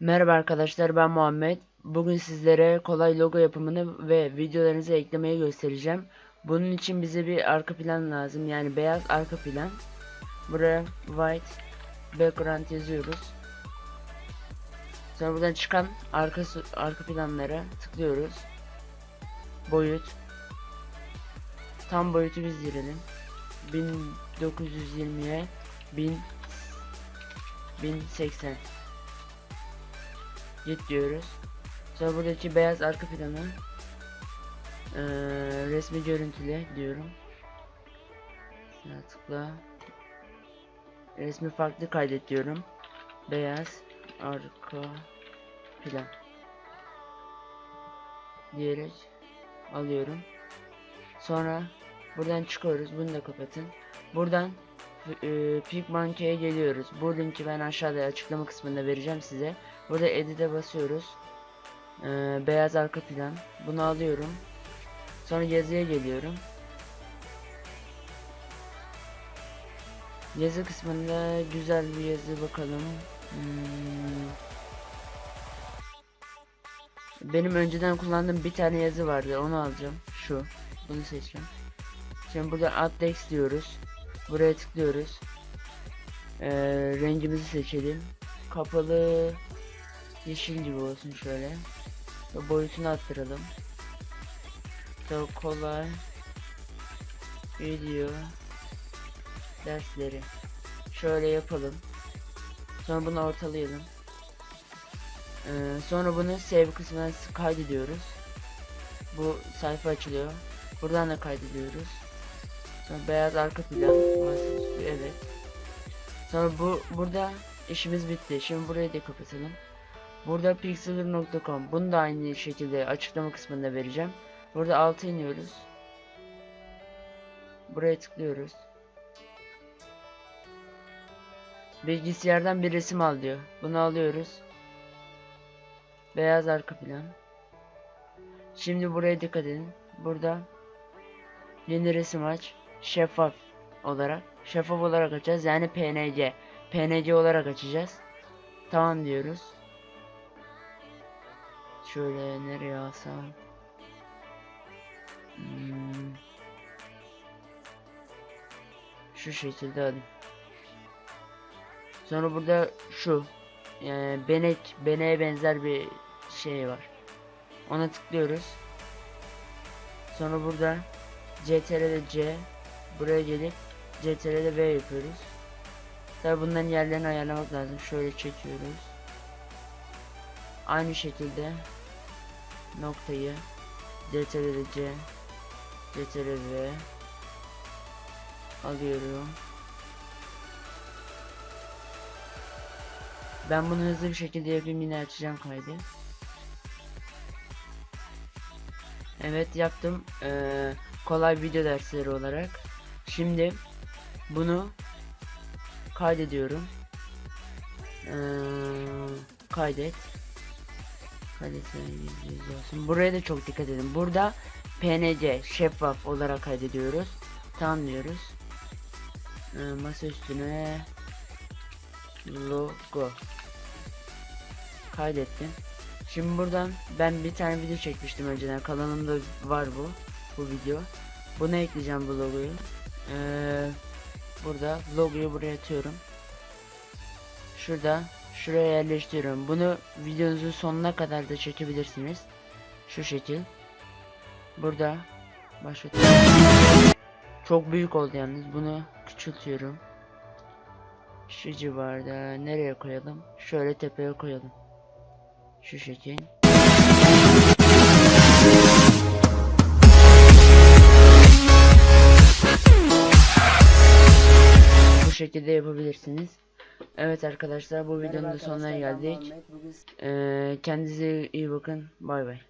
Merhaba arkadaşlar ben Muhammed. Bugün sizlere kolay logo yapımını ve videolarınızı eklemeyi göstereceğim. Bunun için bize bir arka plan lazım. Yani beyaz arka plan. Buraya white background yazıyoruz. Sonra buradan çıkan arka arka planlara tıklıyoruz. Boyut. Tam boyutu biz girelim. 1920'ye 1000 1080 Git diyoruz. Sonra buradaki beyaz arka planı eee, resmi görüntüle diyorum. Şuna tıkla. Resmi farklı kaydet diyorum. Beyaz arka plan diyerek alıyorum. Sonra buradan çıkıyoruz. Bunu da kapatın. Buradan e, Pigmonkey'e geliyoruz. Bu linki ben aşağıda açıklama kısmında vereceğim size. Burada edit'e basıyoruz. Ee, beyaz arka plan. Bunu alıyorum. Sonra yazıya geliyorum. Yazı kısmında güzel bir yazı bakalım. Hmm. Benim önceden kullandığım bir tane yazı vardı. Onu alacağım. Şu. Bunu seçeceğim. Şimdi burada add text diyoruz. Buraya tıklıyoruz. Ee, rengimizi seçelim. Kapalı yeşil gibi olsun şöyle. Ve boyutunu arttıralım. Çok kolay video dersleri. Şöyle yapalım. Sonra bunu ortalayalım. Ee, sonra bunu save kısmına kaydediyoruz. Bu sayfa açılıyor. Buradan da kaydediyoruz. Sonra beyaz arka plan. Evet. Sonra bu burada işimiz bitti. Şimdi burayı da kapatalım. Burada pixelr.com. Bunu da aynı şekilde açıklama kısmında vereceğim. Burada alta iniyoruz. Buraya tıklıyoruz. Bilgisayardan bir resim al diyor. Bunu alıyoruz. Beyaz arka plan. Şimdi buraya dikkat edin. Burada yeni resim aç. Şeffaf olarak. Şeffaf olarak açacağız. Yani PNG. PNG olarak açacağız. Tamam diyoruz. Şöyle nereye alsam? Hmm. Şu şekilde alayım. Sonra burada şu yani benek beneğe benzer bir şey var. Ona tıklıyoruz. Sonra burada CTRL'de C buraya gelip CTRL'de V yapıyoruz. Tabi bunların yerlerini ayarlamak lazım. Şöyle çekiyoruz. Aynı şekilde noktayı CTRL C CTRL V alıyorum. Ben bunu hızlı bir şekilde yapayım yine açacağım kaydı. Evet yaptım. Ee, kolay video dersleri olarak. Şimdi bunu kaydediyorum. Ee, kaydet. Kaydet olsun. Buraya da çok dikkat edin. Burada PNG şeffaf olarak kaydediyoruz. Tamam diyoruz. Ee, masa üstüne logo kaydettim. Şimdi buradan ben bir tane video çekmiştim önceden. Kanalımda var bu. Bu video. Buna ekleyeceğim bu logoyu. Ee, burada logoyu buraya atıyorum. Şurada şuraya yerleştiriyorum. Bunu videonuzun sonuna kadar da çekebilirsiniz. Şu şekil. Burada başlatıyorum. Çok büyük oldu yalnız. Bunu küçültüyorum. Şu civarda nereye koyalım? Şöyle tepeye koyalım. Şu şekil. Şekilde yapabilirsiniz. Evet arkadaşlar bu videonun da sonuna geldik. Ee, kendinize iyi bakın. Bay bay.